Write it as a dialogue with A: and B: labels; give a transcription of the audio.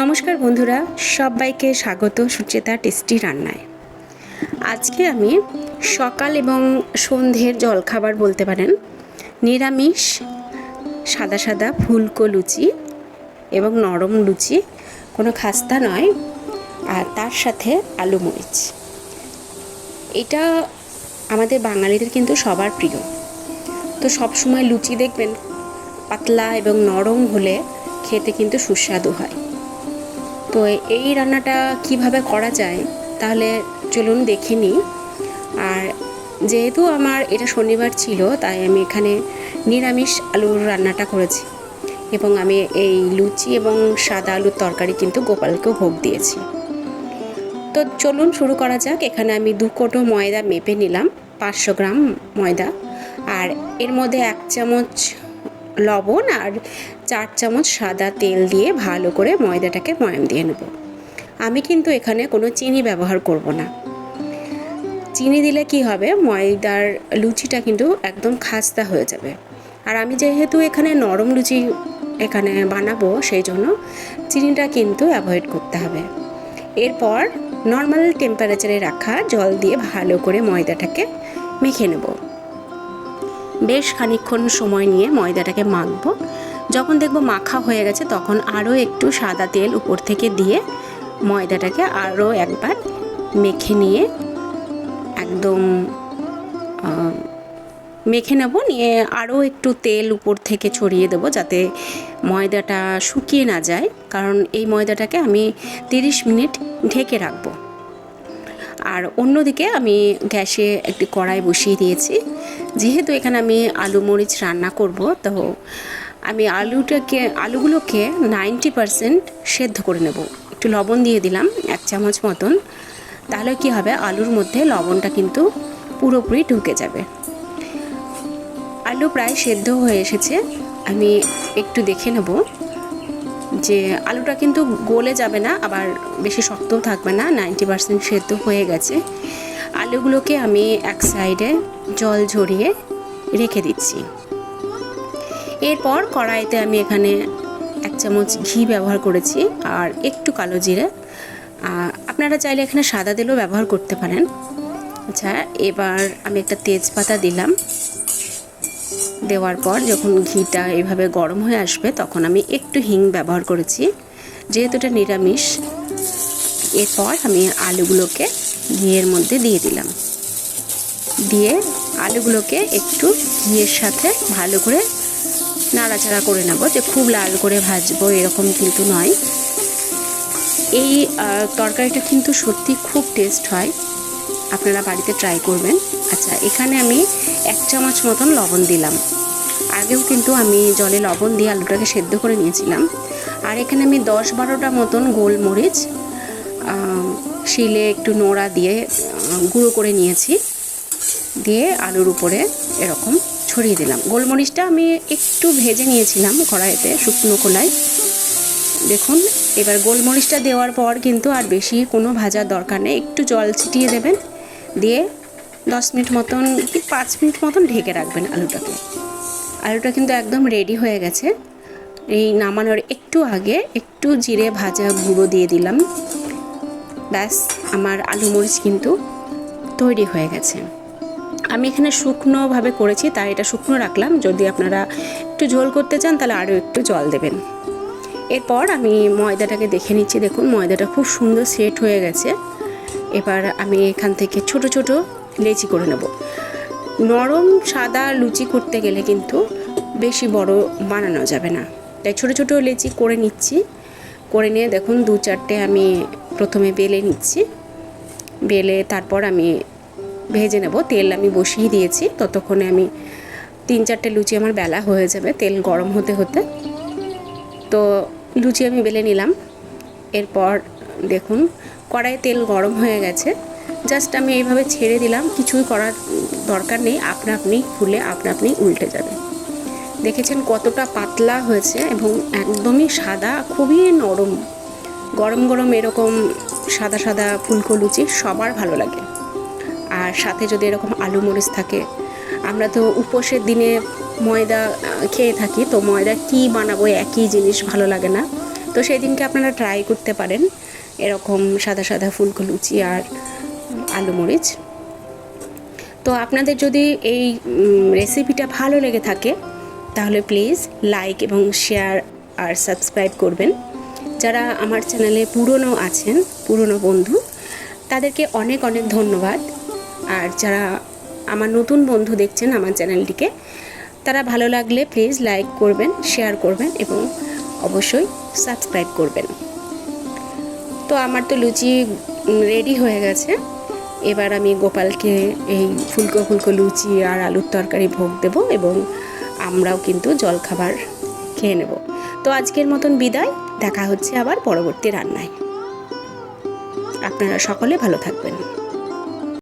A: নমস্কার বন্ধুরা, সবাইকে স্বাগত সুচেতা টেস্টি রান্নায়। আজকে আমি সকাল এবং সন্ধ্যের জলখাবার বলতে পারেন, নিরামিষ, সাদা সাদা ফুলকো লুচি এবং নরম লুচি, কোনো খাস্তা নয়, আর তার সাথে আলু মরিচ। এটা আমাদের বাঙালিদের কিন্তু সবার প্রিয়। তো সবসময় লুচি দেখবেন, পাতলা এবং নরম হলে খেতে কিন্তু সুস্বাদু হয়। তো এই রান্নাটা কীভাবে করা যায়, তাহলে চলুন দেখে নিই। আর যেহেতু আমার এটা শনিবার ছিল, তাই আমি এখানে নিরামিষ আলুর রান্নাটা করেছি। এবং আমি এই লুচি এবং সাদা আলুর তরকারি কিন্তু গোপালকে ভোগ দিয়েছি। তো চলুন শুরু করা যাক। এখানে আমি দু কোটো ময়দা মেপে নিলাম, পাঁচশো গ্রাম ময়দা। আর এর মধ্যে এক চামচ লবণ আর চার চামচ সাদা তেল দিয়ে ভালো করে ময়দাটাকে ময়াম দিয়ে নেব। আমি কিন্তু এখানে কোনো চিনি ব্যবহার করব না। চিনি দিলে কি হবে? ময়দার লুচিটা কিন্তু একদম খাস্তা হয়ে যাবে। আর আমি যেহেতু এখানে নরম লুচি এখানে বানাবো, সেই জন্য চিনিটা কিন্তু অ্যাভয়েড করতে হবে। এরপর নর্মাল টেম্পারেচারে রাখা জল দিয়ে ভালো করে ময়দাটাকে মেখে নেব। বেশ খানিক্ষণ সময় নিয়ে ময়দাটাকে মাখবো। যখন দেখব মাখা হয়ে গেছে, তখন আরও একটু সাদা তেল উপর থেকে দিয়ে ময়দাটাকে আরও একবার মেখে নিয়ে একদম মেখে নেব। নিয়ে আরও একটু তেল উপর থেকে ছড়িয়ে দেবো যাতে ময়দাটা শুকিয়ে না যায়। কারণ এই ময়দাটাকে আমি তিরিশ মিনিট ঢেকে রাখব। আর অন্যদিকে আমি গ্যাসে একটি কড়াই বসিয়ে দিয়েছি। যেহেতু এখানে আমি আলু মরিচ রান্না করব, তো আমি আলুটাকে, আলুগুলোকে নাইনটি পারসেন্ট সেদ্ধ করে নেব। একটু লবণ দিয়ে দিলাম, এক চামচ মতন। তাহলে কি হবে? আলুর মধ্যে লবণটা কিন্তু পুরোপুরি ঢুকে যাবে। আলু প্রায় সেদ্ধ হয়ে এসেছে। আমি একটু দেখে নেব যে আলুটা কিন্তু গলে যাবে না, আবার বেশি শক্তও থাকবে না, নাইনটি পারসেন্ট সেদ্ধ হয়ে গেছে। আলুগুলোকে আমি এক সাইডে জল ঝরিয়ে রেখে দিচ্ছি। এরপর কড়াইতে আমি এখানে এক চামচ ঘি ব্যবহার করেছি আর একটু কালো জিরে। আপনারা চাইলে এখানে সাদা তেলও ব্যবহার করতে পারেন। আচ্ছা এবার আমি একটা তেজপাতা দিলাম। দেওয়ার পর যখন ঘিটা এভাবে গরম হয়ে আসবে, তখন আমি একটু হিং ব্যবহার করেছি। যেহেতু এটা নিরামিষ, এরপর আমি আলুগুলোকে ঘিয়ের মধ্যে দিয়ে দিলাম। দিয়ে আলুগুলোকে একটু ঘিয়ের সাথে ভালো করে নাড়াচাড়া করে নেব যে খুব লাল করে ভাজবো, এরকম কিন্তু নয়। এই তরকারিটা কিন্তু সত্যি খুব টেস্ট হয়। আপনারা বাড়িতে ট্রাই করবেন। আচ্ছা এখানে আমি এক চামচ মতন লবণ দিলাম। আগেও কিন্তু আমি জলে লবণ দিয়ে আলুটাকে সেদ্ধ করে নিয়েছিলাম। আর এখানে আমি দশ বারোটা মতন গোলমরিচ শিলে একটু নোড়া দিয়ে গুঁড়ো করে নিয়েছি। দিয়ে আলুর উপরে এরকম ছড়িয়ে দিলাম। গোলমরিচটা আমি একটু ভেজে নিয়েছিলাম কড়াইতে, শুকনো কোলায় দেখুন, এবার গোলমরিচটা দেওয়ার পর কিন্তু আর বেশি কোনো ভাজার দরকার নেই। একটু জল ছিটিয়ে দেবেন। দিয়ে দশ মিনিট মতন কি পাঁচ মিনিট মতন ঢেকে রাখবেন আলুটাকে। আলুটা কিন্তু একদম রেডি হয়ে গেছে। এই নামানোর একটু আগে একটু জিরে ভাজা গুঁড়ো দিয়ে দিলাম। ব্যাস, আমার আলু মরিচ কিন্তু তৈরি হয়ে গেছে। আমি এখানে শুকনোভাবে করেছি, তাই এটা শুকনো রাখলাম। যদি আপনারা একটু ঝোল করতে চান, তাহলে আরও একটু জল দেবেন। এরপর আমি ময়দাটাকে দেখে নিচ্ছি। দেখুন, ময়দাটা খুব সুন্দর সেট হয়ে গেছে। এবার আমি এখান থেকে ছোট ছোট লেচি করে নেব। নরম সাদা লুচি করতে গেলে কিন্তু বেশি বড় বানানো যাবে না। তাই ছোট ছোট লেচি করে নিচ্ছি। করে নিয়ে দেখুন, দু চারটে আমি প্রথমে বেলে নিচ্ছি। বেলে তারপর আমি ভেজে নেব। তেল আমি বসিয়ে দিয়েছি। ততক্ষণে আমি তিন চারটে লুচি আমার বেলা হয়ে যাবে, তেল গরম হতে হতে। তো লুচি আমি বেলে নিলাম। এরপর দেখুন কড়াই তেল গরম হয়ে গেছে। জাস্ট আমি এইভাবে ছেড়ে দিলাম। কিছুই করার দরকার নেই। আপনা আপনি ফুলে আপনা আপনি উল্টে যাবে। দেখেছেন কতটা পাতলা হয়েছে এবং একদমই সাদা, খুবই নরম। গরম গরম এরকম সাদা সাদা ফুলকো লুচি সবার ভালো লাগে। আর সাথে যদি এরকম আলু মরিচ থাকে, আমরা তো উপোসের দিনে ময়দা খেয়ে থাকি, তো ময়দা কি বানাবো, একই জিনিস ভালো লাগে না। তো সেই দিনকে আপনারা ট্রাই করতে পারেন এরকম সাদা সাদা ফুলকো লুচি আর আলু মরিচ। তো আপনাদের যদি এই রেসিপিটা ভালো লেগে থাকে তাহলে প্লিজ লাইক এবং শেয়ার আর সাবস্ক্রাইব করবেন। যারা আমার চ্যানেলে পুরনো আছেন, পুরনো বন্ধু, তাদেরকে অনেক অনেক ধন্যবাদ। আর যারা আমার নতুন বন্ধু দেখছেন আমার চ্যানেলটিকে, তারা ভালো লাগলে প্লিজ লাইক করবেন, শেয়ার করবেন এবং অবশ্যই সাবস্ক্রাইব করবেন। তো আমার তো লুচি রেডি হয়ে গেছে। এবার আমি গোপালকে এই ফুলকো ফুলকো লুচি আর আলুর তরকারি ভোগ দেব এবং আমরাও কিন্তু জলখাবার খেয়ে নেব। তো আজকের মতন বিদায়, দেখা হচ্ছে আবার পরবর্তী রান্নায়। আপনারা সকলে ভালো থাকবেন।